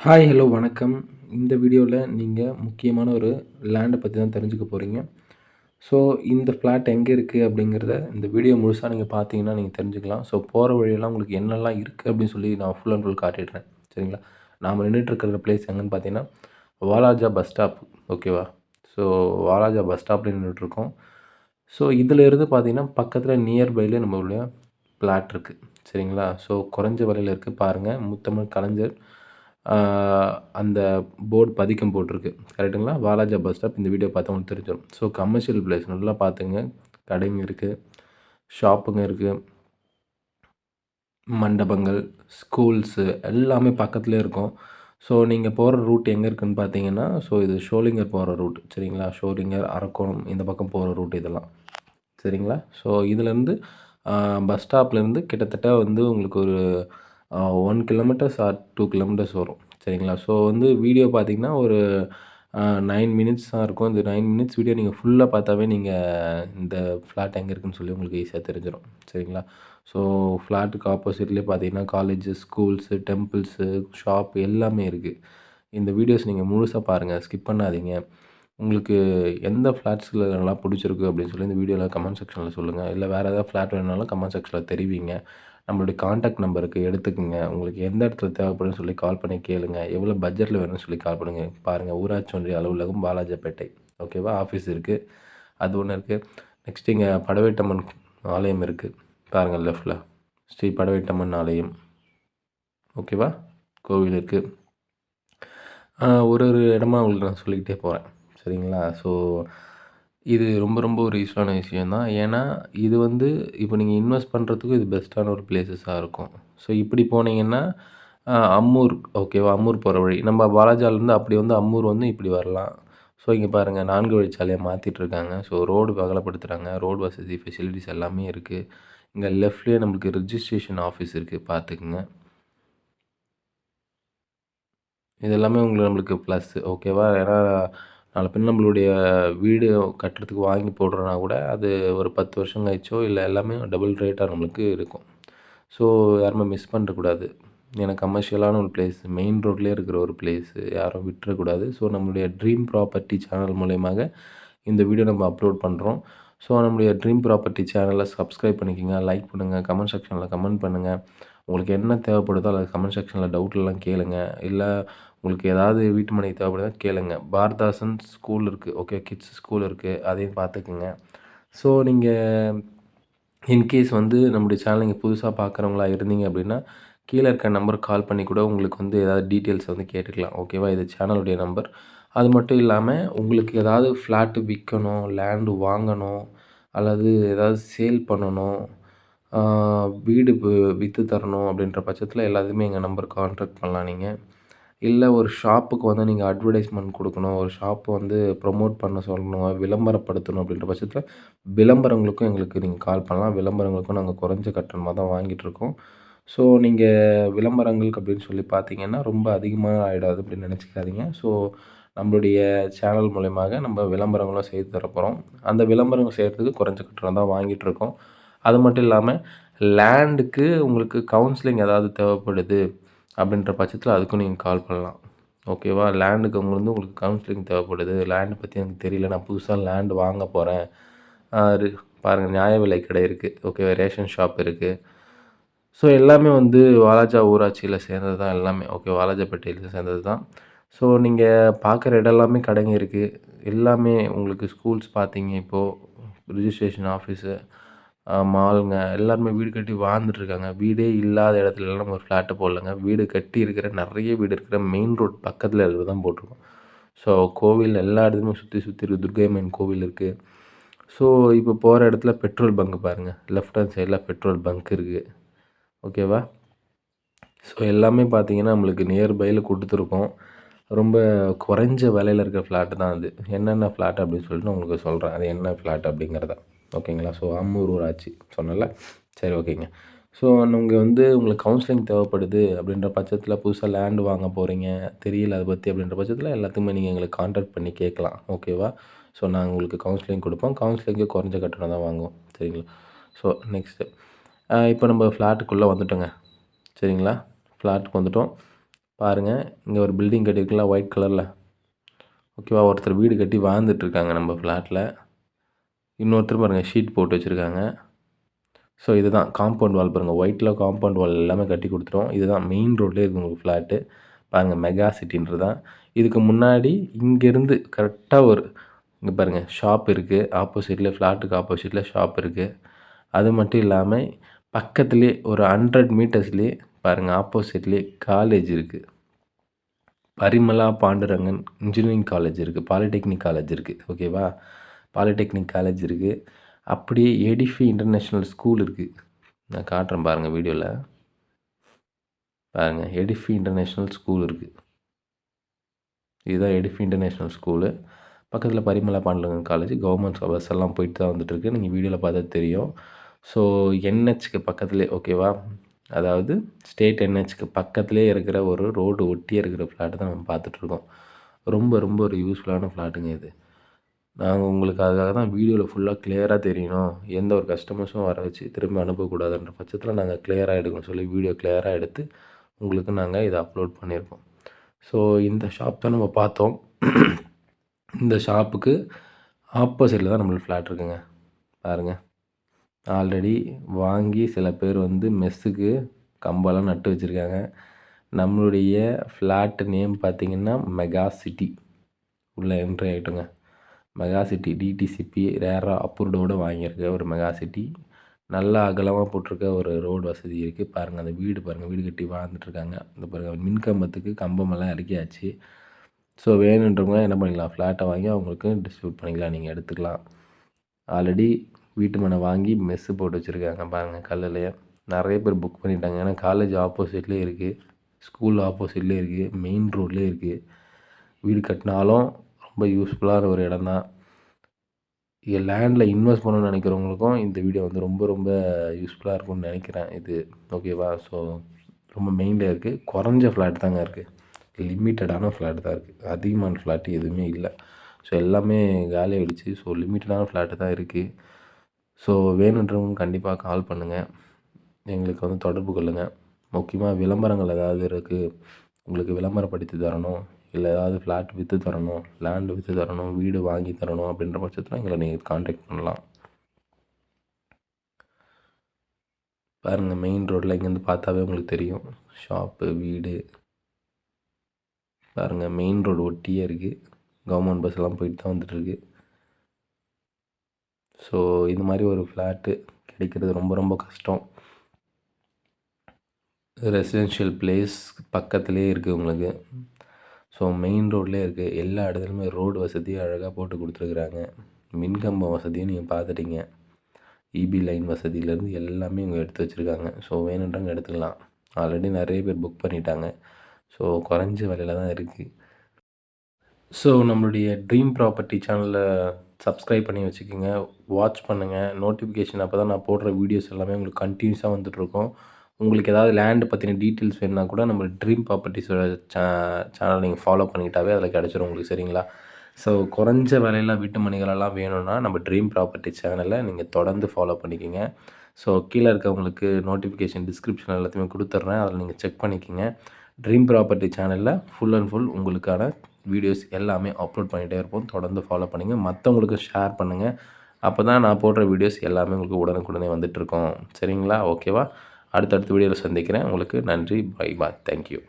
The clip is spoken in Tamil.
ஹாய் ஹலோ வணக்கம். இந்த வீடியோவில் நீங்கள் முக்கியமான ஒரு லேண்டை பற்றி தான் தெரிஞ்சுக்க போகிறீங்க ஸோ இந்த ஃப்ளாட் எங்கே இருக்குது அப்படிங்கிறத இந்த வீடியோ முழுசாக நீங்கள் பார்த்தீங்கன்னா நீங்கள் தெரிஞ்சுக்கலாம். ஸோ போகிற வழியெல்லாம் உங்களுக்கு என்னெல்லாம் இருக்குது அப்படின்னு சொல்லி நான் ஃபுல் அண்ட் ஃபுல் காட்டிடுறேன். சரிங்களா? நாம் நின்றுட்டுருக்கிற பிளேஸ் எங்கேன்னு பார்த்தீங்கன்னா வாலாஜா பஸ் ஸ்டாப் ஓகேவா ஸோ வாலாஜா பஸ் ஸ்டாப்பில் நின்றுட்டுருக்கோம் ஸோ இதிலேருந்து பார்த்தீங்கன்னா பக்கத்தில் நியர்பைலே நம்மளுடைய பிளாட் இருக்குது சரிங்களா? ஸோ குறைஞ்ச விலையில் இருக்குது பாருங்கள் முத்தமிழ் கலைஞர் அந்த போர்டு பதிக்கம் போட்டிருக்கு. கரெக்டுங்களா? வாலாஜா பஸ் ஸ்டாப் இந்த வீடியோ பார்த்தா உங்களுக்கு தெரிஞ்சிடும் ஸோ கமர்ஷியல் பிளேஸ் நல்லா பார்த்துங்க. கடைங்க இருக்குது ஷாப்புங்க இருக்குது மண்டபங்கள் ஸ்கூல்ஸு எல்லாமே பக்கத்துலேயே இருக்கும். ஸோ நீங்கள் போகிற ரூட் எங்கே இருக்குதுன்னு பார்த்தீங்கன்னா ஸோ இது ஷோலிங்கர் போகிற ரூட் சரிங்களா? ஷோலிங்கர் அரக்கோணம் இந்த பக்கம் போகிற ரூட் இதெல்லாம். சரிங்களா? ஸோ இதுலேருந்து பஸ் ஸ்டாப்லேருந்து கிட்டத்தட்ட வந்து உங்களுக்கு ஒரு one kilometers or two kilometers வரும். சரிங்களா? ஸோ வந்து வீடியோ பார்த்தீங்கன்னா ஒரு நைன் மினிட்ஸ் தான் இருக்கும். இந்த நைன் மினிட்ஸ் வீடியோ நீங்கள் ஃபுல்லாக பார்த்தாவே நீங்கள் இந்த ஃப்ளாட் எங்கே இருக்குன்னு சொல்லி உங்களுக்கு ஈஸியாக தெரிஞ்சிடும் சரிங்களா? ஸோ ஃப்ளாட்டுக்கு ஆப்போசிட்லேயே பார்த்தீங்கன்னா காலேஜஸ் ஸ்கூல்ஸு டெம்பிள்ஸு ஷாப் எல்லாமே இருக்குது இந்த வீடியோஸ் நீங்கள் முழுசாக பாருங்கள் ஸ்கிப் பண்ணாதீங்க. உங்களுக்கு எந்த ஃப்ளாட்ஸில் நல்லா பிடிச்சிருக்கு அப்படின்னு சொல்லி இந்த வீடியோவில் கமெண்ட் செக்ஷனில் சொல்லுங்கள் இல்லை வேறு ஏதாவது ஃப்ளாட் வேணுனாலும் கமெண்ட் செக்ஷனில் தெரிவிங்க. நம்மளுடைய காண்டாக்ட் நம்பருக்கு எடுத்துக்கோங்க. உங்களுக்கு எந்த இடத்துல தேவைப்படுன்னு சொல்லி கால் பண்ணி கேளுங்க. எவ்வளோ பட்ஜெட்டில் வேணும்னு சொல்லி கால் பண்ணுங்கள் பாருங்கள் ஊராட்சி ஒன்றிய அலுவலகம் பாலாஜிப்பேட்டை ஓகேவா ஆஃபீஸ் இருக்குது அது ஒன்று இருக்குது நெக்ஸ்ட் இங்கே படவேட்டம்மன் ஆலயம் இருக்குது பாருங்கள் லெஃப்டில் ஸ்ரீ படவேட்டம்மன் ஆலயம். ஓகேவா கோவில் இருக்குது ஒரு ஒரு இடமா உங்களுக்கு நான் சொல்லிக்கிட்டே போகிறேன் சரிங்களா? ஸோ இது ரொம்ப ரொம்ப ஒரு யூஸ்ஃபுல்லான விஷயம் தான் ஏன்னா இது வந்து இப்போ நீங்கள் இன்வெஸ்ட் பண்ணுறதுக்கும் இது பெஸ்ட்டான ஒரு பிளேஸஸாக இருக்கும். ஸோ இப்படி போனீங்கன்னா அம்மூர் ஓகேவா அம்மூர் போகிற வழி. நம்ம பாலாஜாலேருந்து அப்படி வந்து அம்மூர் வந்து இப்படி வரலாம். ஸோ இங்கே பாருங்கள் நான்கு வழிச்சாலையை மாற்றிட்டுருக்காங்க ஸோ ரோடு அகலப்படுத்துகிறாங்க ரோடு வசதி ஃபெசிலிட்டிஸ் எல்லாமே இருக்குது இங்கே லெஃப்ட்லேயே நம்மளுக்கு ரிஜிஸ்ட்ரேஷன் ஆஃபீஸ் இருக்குது பார்த்துக்குங்க. இதெல்லாமே உங்களுக்கு நம்மளுக்கு ப்ளஸ்ஸு ஓகேவா ஏன்னா நாளை பின் நம்மளுடைய வீடு கட்டுறதுக்கு வாங்கி போடுறோன்னா கூட அது ஒரு பத்து வருஷம் கழிச்சோ இல்லை எல்லாமே டபுள் ரேட்டாக நம்மளுக்கு இருக்கும். ஸோ யாருமே மிஸ் பண்ணுறக்கூடாது ஏன்னா கமர்ஷியலான ஒரு பிளேஸ் மெயின் ரோட்லேயே இருக்கிற ஒரு பிளேஸு யாரும் விட்டுறக்கூடாது. ஸோ நம்மளுடைய ட்ரீம் ப்ராப்பர்ட்டி சேனல் மூலயமாக இந்த வீடியோ நம்ம அப்லோட் பண்ணுறோம் ஸோ நம்மளுடைய ட்ரீம் ப்ராப்பர்ட்டி சேனலை சப்ஸ்கிரைப் பண்ணிக்கோங்க லைக் பண்ணுங்கள் கமெண்ட் செக்ஷனில் கமெண்ட் பண்ணுங்கள் உங்களுக்கு என்ன தேவைப்படுதோ அதை கமெண்ட் செக்ஷனில் டவுட்லாம் கேளுங்கள் இல்லை உங்களுக்கு ஏதாவது வீட்டு மனை தேவைப்படுதா கேளுங்க. பாரதாசன் ஸ்கூல் இருக்குது ஓகே கிட்ஸ் ஸ்கூல் இருக்குது அதையும் பார்த்துக்குங்க. ஸோ நீங்கள் இன்கேஸ் வந்து நம்முடைய சேனல் நீங்கள் புதுசாக பார்க்குறவங்களா இருந்தீங்க அப்படின்னா கீழே இருக்க நம்பர் கால் பண்ணி கூட உங்களுக்கு வந்து ஏதாவது டீட்டெயில்ஸ் வந்து கேட்டுக்கலாம். ஓகேவா இது சேனலுடைய நம்பர் அது மட்டும் இல்லாமல் உங்களுக்கு ஏதாவது ஃப்ளாட்டு விற்கணும் லேண்டு வாங்கணும் அல்லது ஏதாவது சேல் பண்ணணும் வீடு விற்று தரணும் அப்படின்ற பட்சத்தில் எல்லாத்தையுமே எங்கள் நம்பர் கான்டாக்ட் பண்ணலாம் நீங்கள் இல்லை ஒரு ஷாப்புக்கு வந்து நீங்கள் அட்வர்டைஸ்மெண்ட் கொடுக்கணும் ஒரு ஷாப்பை வந்து ப்ரொமோட் பண்ண சொல்லணும் விளம்பரப்படுத்தணும் அப்படின்ற பட்சத்தில் விளம்பரங்களுக்கும் எங்களுக்கு நீங்கள் கால் பண்ணலாம். விளம்பரங்களுக்கும் நாங்கள் குறைஞ்ச கட்டணமாக தான் வாங்கிட்டுருக்கோம் ஸோ நீங்கள் விளம்பரங்களுக்கு அப்படின்னு சொல்லி பார்த்தீங்கன்னா ரொம்ப அதிகமாக ஆகிடாது அப்படின்னு நினச்சிக்காதீங்க. ஸோ நம்மளுடைய சேனல் மூலயமாக நம்ம விளம்பரங்களும் செய்து தரப்போகிறோம் அந்த விளம்பரங்கள் செய்கிறதுக்கு குறைஞ்ச கட்டணம் தான் வாங்கிட்டுருக்கோம் அது மட்டும் இல்லாமல் லேண்டுக்கு உங்களுக்கு கவுன்சிலிங் ஏதாவது தேவைப்படுது அப்படின்ற பட்சத்தில் அதுக்கும் நீங்கள் கால் பண்ணலாம். ஓகேவா லேண்டுக்கு வந்து உங்களுக்கு கவுன்சிலிங் தேவைப்படுது. லேண்டு பற்றி எனக்கு தெரியல. நான் புதுசாக லேண்டு வாங்க போகிறேன் பாருங்கள் நியாய விலை கடை இருக்குது ஓகேவா ரேஷன் ஷாப் இருக்குது ஸோ எல்லாமே வந்து வாலாஜா ஊராட்சியில் சேர்ந்தது தான் எல்லாமே. ஓகே வாலாஜாப்பேட்டையில் சேர்ந்தது தான் ஸோ நீங்கள் பார்க்குற இடம் எல்லாமே கடைங்க இருக்குது எல்லாமே உங்களுக்கு ஸ்கூல்ஸ் பார்த்தீங்க இப்போது ரிஜிஸ்ட்ரேஷன் ஆஃபீஸு மாலுங்க. எல்லாருமே வீடு கட்டி வாழ்ந்துட்டுருக்காங்க வீடே இல்லாத இடத்துலலாம் நம்ம ஒரு ஃப்ளாட்டை போடலங்க. வீடு கட்டி இருக்கிற நிறைய வீடு இருக்கிற மெயின் ரோட் பக்கத்தில் இருக்கிறது தான் போட்டிருக்கோம். ஸோ கோவில் எல்லா இடத்துலையுமே சுற்றி சுற்றி இருக்குது துர்கையம்மன் கோவில் இருக்குது ஸோ இப்போ போகிற இடத்துல பெட்ரோல் பங்க் பாருங்கள் லெஃப்ட் ஹேண்ட் சைடில் பெட்ரோல் பங்க் இருக்குது ஓகேவா ஸோ எல்லாமே பார்த்தீங்கன்னா நம்மளுக்கு நியர்பையில் கொடுத்துருக்கோம். ரொம்ப குறைஞ்ச விலையில் இருக்கிற ஃப்ளாட்டு தான் அது. என்னென்ன ஃப்ளாட் அப்படின்னு சொல்லிட்டு உங்களுக்கு சொல்கிறேன் அது என்ன ஃப்ளாட் அப்படிங்கிறத. ஓகேங்களா? ஸோ அம்மூர் ஊராட்சி சொன்னல சரி ஓகேங்க. ஸோ நீங்கள் வந்து உங்களுக்கு கவுன்சிலிங் தேவைப்படுது அப்படின்ற பட்சத்தில் புதுசாக லேண்டு வாங்க போகிறீங்க தெரியல அதை பற்றி அப்படின்ற பட்சத்தில் எல்லாத்துக்குமே நீங்கள் எங்களுக்கு காண்டாக்ட் பண்ணி கேட்கலாம். ஓகேவா ஸோ நாங்கள் உங்களுக்கு கவுன்சிலிங் கொடுப்போம். கவுன்சிலிங்கு குறைஞ்ச கட்டணம் தான் வாங்குவோம். சரிங்களா? ஸோ நெக்ஸ்ட்டு இப்போ நம்ம ஃப்ளாட்டுக்குள்ளே வந்துட்டோங்க. சரிங்களா? ஃப்ளாட்டுக்கு வந்துட்டோம். பாருங்கள் இங்கே ஒரு பில்டிங் கட்டியிருக்குல்ல ஒயிட் கலரில் ஓகேவா ஒருத்தர் வீடு கட்டி வாழ்ந்துட்டுருக்காங்க நம்ம ஃப்ளாட்டில் இன்னொருத்தர் பாருங்கள் ஷீட் போட்டு வச்சுருக்காங்க. ஸோ இதுதான். காம்பவுண்ட் வால் பாருங்கள் ஒயிட்டில் காம்பவுண்ட் வால் எல்லாமே கட்டி கொடுத்துரும் இதுதான் மெயின் ரோட்லேயே இருக்குது உங்களுக்கு ஃப்ளாட்டு பாருங்கள் மெகா சிட்டின்றது தான். இதுக்கு முன்னாடி இங்கேருந்து கரெக்டாக ஒரு இங்கே பாருங்கள் ஷாப் இருக்குது ஆப்போசிட்டில் ஃப்ளாட்டுக்கு ஆப்போசிட்டில் ஷாப் இருக்குது அது மட்டும் இல்லாமல் பக்கத்துலேயே ஒரு ஹண்ட்ரட் மீட்டர்ஸ்லேயே பாருங்கள் ஆப்போசிட்லேயே காலேஜ் இருக்குது பரிமலா பாண்டுரங்கன் இன்ஜினியரிங் காலேஜ் இருக்குது பாலிடெக்னிக் காலேஜ் இருக்குது ஓகேவா பாலிடெக்னிக் காலேஜ் இருக்குது அப்படியே எடிஃபி இன்டர்நேஷ்னல் ஸ்கூல் இருக்குது நான் காட்டுறேன் பாருங்கள் வீடியோவில் பாருங்கள் எடிஃபி இன்டர்நேஷ்னல் ஸ்கூல் இருக்குது இதுதான் எடிஃபி இன்டர்நேஷ்னல் ஸ்கூலு பக்கத்தில் Parimala Pandurangan college government bus எல்லாம் போயிட்டு தான் வந்துட்டுருக்கு நீங்கள் வீடியோவில் பார்த்தா தெரியும். ஸோ என்ஹெச்க்கு பக்கத்துலேயே ஓகேவா அதாவது ஸ்டேட் என்ஹெச்க்கு பக்கத்துலேயே இருக்கிற ஒரு ரோடு ஒட்டியே இருக்கிற ஃப்ளாட்டு தான் நம்ம பார்த்துட்ருக்கோம் ரொம்ப ரொம்ப ஒரு யூஸ்ஃபுல்லான ஃப்ளாட்டுங்க இது. நாங்கள் உங்களுக்கு அதுக்காக தான் வீடியோவில் ஃபுல்லாக கிளியராக தெரியணும். எந்த ஒரு கஸ்டமர்ஸும் வர வச்சு திரும்ப அனுப்பக்கூடாதுன்ற பட்சத்தில் நாங்கள் கிளியராக எடுக்கணும். சொல்லி வீடியோ கிளியராக எடுத்து உங்களுக்கு நாங்கள் இதை அப்லோட் பண்ணியிருக்கோம் ஸோ இந்த ஷாப் தான் நம்ம பார்த்தோம். இந்த ஷாப்புக்கு ஆப்போசிட்டில் தான் நம்மளுக்கு ஃப்ளாட் இருக்குங்க. பாருங்கள் ஆல்ரெடி வாங்கி சில பேர் வந்து மெஸ்ஸுக்கு கம்பெல்லாம் நட்டு வச்சுருக்காங்க. நம்மளுடைய ஃப்ளாட்டு நேம் பார்த்திங்கன்னா மெகா சிட்டி உள்ளே என்ட்ரி ஆகிட்டோங்க மெகா சிட்டி டிடிசிபி ரேராக அப்ரூவ்டோடு வாங்கியிருக்க ஒரு மெகா சிட்டி நல்லா அகலமாக போட்டிருக்க ஒரு ரோடு வசதி இருக்குது பாருங்கள் அந்த வீடு பாருங்கள் வீடு கட்டி வாழ்ந்துட்டுருக்காங்க இந்த பாருங்கள் மின்கம்பத்துக்கு கம்பமெல்லாம் இறக்கியாச்சு. ஸோ வேணுன்றவங்க என்ன பண்ணிக்கலாம்? ஃப்ளாட்டை வாங்கி அவங்களுக்கு டிஸ்ட்ரிபியூட் பண்ணிக்கலாம். நீங்கள் எடுத்துக்கலாம். ஆல்ரெடி வீட்டு மனை வாங்கி மெஸ்ஸு போட்டு வச்சுருக்காங்க. பாருங்கள் கல்லுலையே. நிறைய பேர் புக் பண்ணிட்டாங்க. ஏன்னா காலேஜ் ஆப்போசிட்லேயே இருக்குது ஸ்கூல் ஆப்போசிட்லேயே இருக்குது மெயின் ரோட்லேயே இருக்குது வீடு கட்டினாலும் ரொம்ப யூஸ்ஃபுல்லான ஒரு இடம் தான் லேண்டில் இன்வெஸ்ட் பண்ணணும்னு நினைக்கிறவங்களுக்கும் இந்த வீடியோ வந்து ரொம்ப ரொம்ப யூஸ்ஃபுல்லாக இருக்கும்னு நினைக்கிறேன். இது ஓகேவா ஸோ ரொம்ப மெயினில் இருக்குது குறைஞ்ச ஃப்ளாட் தாங்க இருக்குது லிமிட்டடான ஃப்ளாட் தான் இருக்குது அதிகமான ஃப்ளாட் எதுவுமே இல்லை. ஸோ எல்லாமே காலி ஆகிடுச்சு ஸோ லிமிட்டடான ஃப்ளாட்டு தான் இருக்குது ஸோ வேணுன்றவங்க கண்டிப்பாக கால் பண்ணுங்கள் எங்களுக்கு வந்து தொடர்பு கொள்ளுங்கள் முக்கியமாக விளம்பரங்கள் ஏதாவது இருக்குது உங்களுக்கு விளம்பரப்படுத்தி தரணும். இல்லை ஏதாவது ஃப்ளாட் விற்று தரணும் லேண்டு விற்று தரணும் வீடு வாங்கி தரணும் அப்படின்ற பட்சத்தில் எங்களை நீங்கள் காண்டாக்ட் பண்ணலாம். பாருங்கள் மெயின் ரோட்டில் இங்கேருந்து பார்த்தாவே உங்களுக்கு தெரியும். ஷாப்பு வீடு. பாருங்கள் மெயின் ரோடு ஒட்டியே இருக்குது கவர்மெண்ட் பஸ்லாம் போயிட்டு தான் வந்துட்டுருக்கு. ஸோ இது மாதிரி ஒரு ஃப்ளாட்டு கிடைக்கிறது ரொம்ப ரொம்ப கஷ்டம். ரெசிடென்ஷியல் பிளேஸ் பக்கத்துலேயே இருக்குது உங்களுக்கு. ஸோ மெயின் ரோட்லேயே இருக்குது எல்லா இடத்துலையுமே ரோடு வசதியும் அழகாக போட்டு கொடுத்துருக்குறாங்க. மின்கம்பம் வசதியும் நீங்கள் பார்த்துட்டீங்க. இபி லைன் வசதியிலேருந்து எல்லாமே இவங்க எடுத்து வச்சுருக்காங்க. ஸோ வேணுன்றவங்க எடுத்துக்கலாம். ஆல்ரெடி நிறைய பேர் புக் பண்ணிட்டாங்க. ஸோ குறைஞ்ச விலையில் தான் இருக்குது ஸோ நம்மளுடைய ட்ரீம் ப்ராப்பர்ட்டி சேனலில் சப்ஸ்கிரைப் பண்ணி வச்சுக்கோங்க. வாட்ச் பண்ணுங்கள் நோட்டிஃபிகேஷன் அப்போ தான் நான் போடுற வீடியோஸ் எல்லாமே உங்களுக்கு கண்டினியூஸாக வந்துட்டுருக்கோம் உங்களுக்கு ஏதாவது லேண்டு பற்றின டீட்டெயில்ஸ் வேணுன்னா கூட நம்ம ட்ரீம் ப்ராப்பர்ட்டிஸோட சே சேனலை நீங்கள் ஃபாலோ பண்ணிக்கிட்டாவே அதில் கிடச்சிரும் உங்களுக்கு சரிங்களா? ஸோ குறைஞ்ச விலையில் வீட்டு மணிகளெல்லாம் வேணும்னா நம்ம ட்ரீம் ப்ராப்பர்ட்டி சேனலை நீங்கள் தொடர்ந்து ஃபாலோ பண்ணிக்கிங்க. ஸோ கீழே இருக்கவங்களுக்கு நோட்டிஃபிகேஷன் டிஸ்கிரிப்ஷன் எல்லாத்தையுமே கொடுத்துட்றேன். அதில் நீங்கள் செக் பண்ணிக்கிங்க. ட்ரீம் ப்ராப்பர்ட்டி சேனலில் ஃபுல் அண்ட் ஃபுல் உங்களுக்கான வீடியோஸ் எல்லாமே அப்லோட் பண்ணிகிட்டே இருப்போம். தொடர்ந்து ஃபாலோ பண்ணுங்கள் மற்றவங்களுக்கு ஷேர் பண்ணுங்கள் அப்போ தான் நான் போடுற வீடியோஸ் எல்லாமே உங்களுக்கு உடனுக்குடனே வந்துட்டுருக்கோம் சரிங்களா? ஓகேவா அடுத்தடுத்த வீடியோவில் சந்திக்கிறேன். உங்களுக்கு நன்றி. Bye bye thank you